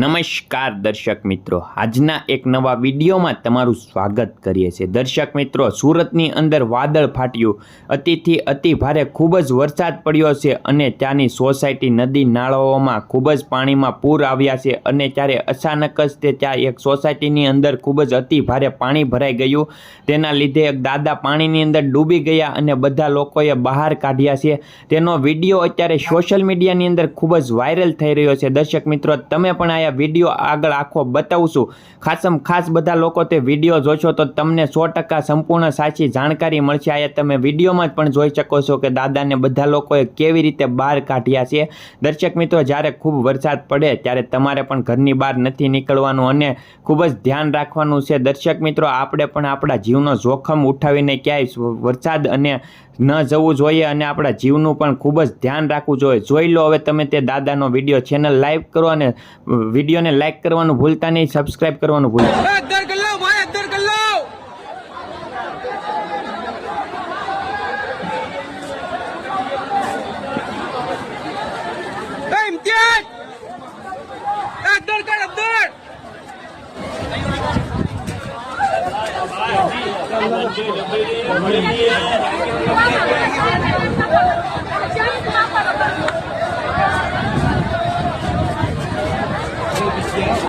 નમસ્કાર દર્શક મિત્રો. આજના એક નવા વિડીયોમાં તમારું સ્વાગત કરીએ છીએ. દર્શક મિત્રો, સુરતની અંદર વાદળ ફાટ્યું. અતિથી અતિ ભારે ખૂબ જ વરસાદ પડ્યો છે અને ત્યાંની સોસાયટી નદી નાળાઓમાં ખૂબ જ પાણીમાં પૂર આવ્યા છે અને ત્યારે અચાનક જ તે ત્યાં એક સોસાયટીની અંદર ખૂબ જ અતિ ભારે પાણી ભરાઈ ગયું. તેના લીધે એક દાદા પાણીની અંદર ડૂબી ગયા અને બધા લોકોએ બહાર કાઢ્યા છે. તેનો વીડિયો અત્યારે સોશિયલ મીડિયાની અંદર ખૂબ જ વાયરલ થઈ રહ્યો છે. દર્શક મિત્રો, તમે પણ આયા વીડિયો આગળ આખો બતાવશું. ખાસમ ખાસ બધા લોકો તે વીડિયો જોશો તો તમને સો ટકા સંપૂર્ણ સાચી જાણકારી મળશે. આ તમે વિડીયોમાં પણ જોઈ શકો છો કે દાદાને બધા લોકોએ કેવી રીતે બહાર કાઢ્યા છે. દર્શક મિત્રો, જ્યારે ખૂબ વરસાદ પડે ત્યારે તમારે પણ ઘરની બહાર નથી નીકળવાનું અને ખૂબ જ ધ્યાન રાખવાનું છે. દર્શક મિત્રો, આપણે પણ આપણા જીવનો જોખમ ઉઠાવીને ક્યાંય વરસાદ અને ન જવું જોઈએ અને આપણા જીવનું પણ ખૂબ જ ધ્યાન રાખવું જોઈએ. જોઈ લો હવે તમે તે દાદાનો વીડિયો ચેનલ લાઈવ કરો અને વિડીયોને લાઈક કરવાનું ભૂલતા નહીં સબસ્ક્રાઈબ કરવાનું ભૂલતા すいません。